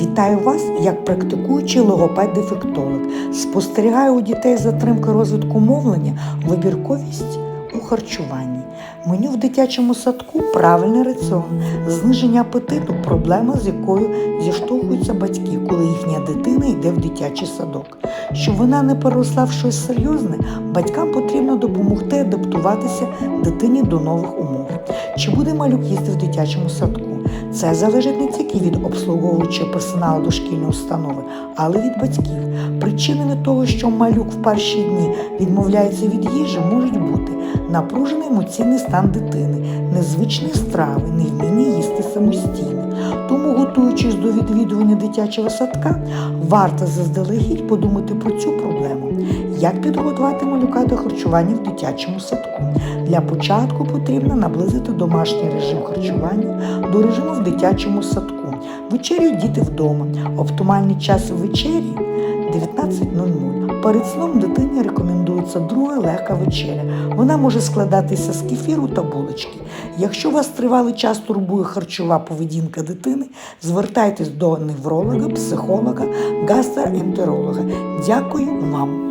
Вітаю вас як практикуючий логопед-дефектолог. Спостерігаю у дітей затримки розвитку мовлення, вибірковість у харчуванні. Меню в дитячому садку правильний раціон, зниження апетиту проблема, з якою зіштовхуються батьки, коли їхня дитина йде в дитячий садок. Щоб вона не переросла в щось серйозне, батькам потрібно допомогти адаптуватися дитині до нових умов. Чи буде малюк їсти в дитячому садку? Це залежить не тільки від обслуговуючого персоналу дошкільної установи, але й від батьків. Причинами того, що малюк в перші дні відмовляється від їжі, можуть бути напружений емоційний стан дитини, незвичні страви, невміння їсти самостійно. Тому, готуючись до відвідування дитячого садка, варто заздалегідь подумати про цю проблему. Як підготувати малюка до харчування в дитячому садку? Для початку потрібно наблизити домашній режим харчування до режиму в дитячому садку. Вечерюють діти вдома. Оптимальний час вечері 19.00. Перед сном дитині рекомендується друга легка вечеря. Вона може складатися з кефіру та булочки. Якщо вас тривалий час турбує харчова поведінка дитини, звертайтесь до невролога, психолога, гастроентеролога. Дякую вам.